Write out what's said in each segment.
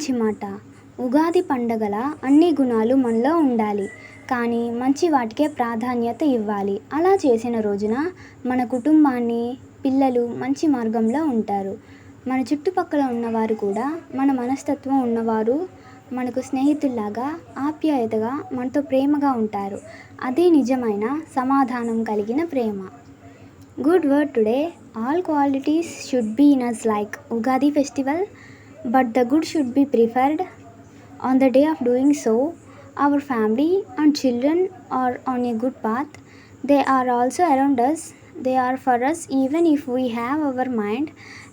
మంచి మాట ఉగాది పండగల అన్ని గుణాలు మనలో ఉండాలి. కానీ మంచి వాటికే ప్రాధాన్యత ఇవ్వాలి. అలా చేసిన రోజున మన కుటుంబాన్ని పిల్లలు మంచి మార్గంలో ఉంటారు. మన చుట్టుపక్కల ఉన్నవారు కూడా మన మనస్తత్వం ఉన్నవారు మనకు స్నేహితుల్లాగా ఆప్యాయతగా మనతో ప్రేమగా ఉంటారు. అదే నిజమైన సమాధానం కలిగిన ప్రేమ. Good word today all qualities should be in us like Ugadi festival. But the good should be preferred on the day of doing so our family and children are on a good path they are also around us they are for us even if we have our mind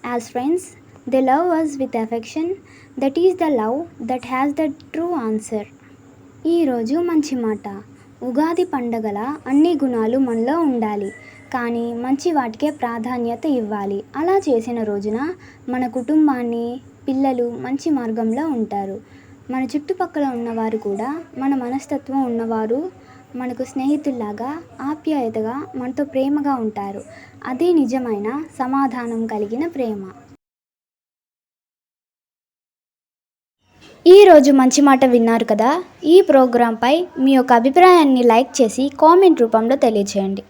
as friends they love us with affection that is the love that has the true answer ఈరోజు మంచి మాట. ఉగాది పండగల అన్ని గుణాలు మనలో ఉండాలి. కానీ మంచి వాటికే ప్రాధాన్యత ఇవ్వాలి. అలా చేసిన రోజున మన కుటుంబాన్ని పిల్లలు మంచి మార్గంలో ఉంటారు. మన చుట్టుపక్కల ఉన్నవారు కూడా మన మనస్తత్వం ఉన్నవారు మనకు స్నేహితుల్లాగా ఆప్యాయతగా మనతో ప్రేమగా ఉంటారు. అదే నిజమైన సమాధానం కలిగిన ప్రేమ. ఈరోజు మంచి మాట విన్నారు కదా? ఈ ప్రోగ్రాంపై మీ యొక్క అభిప్రాయాన్ని లైక్ చేసి కామెంట్ రూపంలో తెలియచేయండి.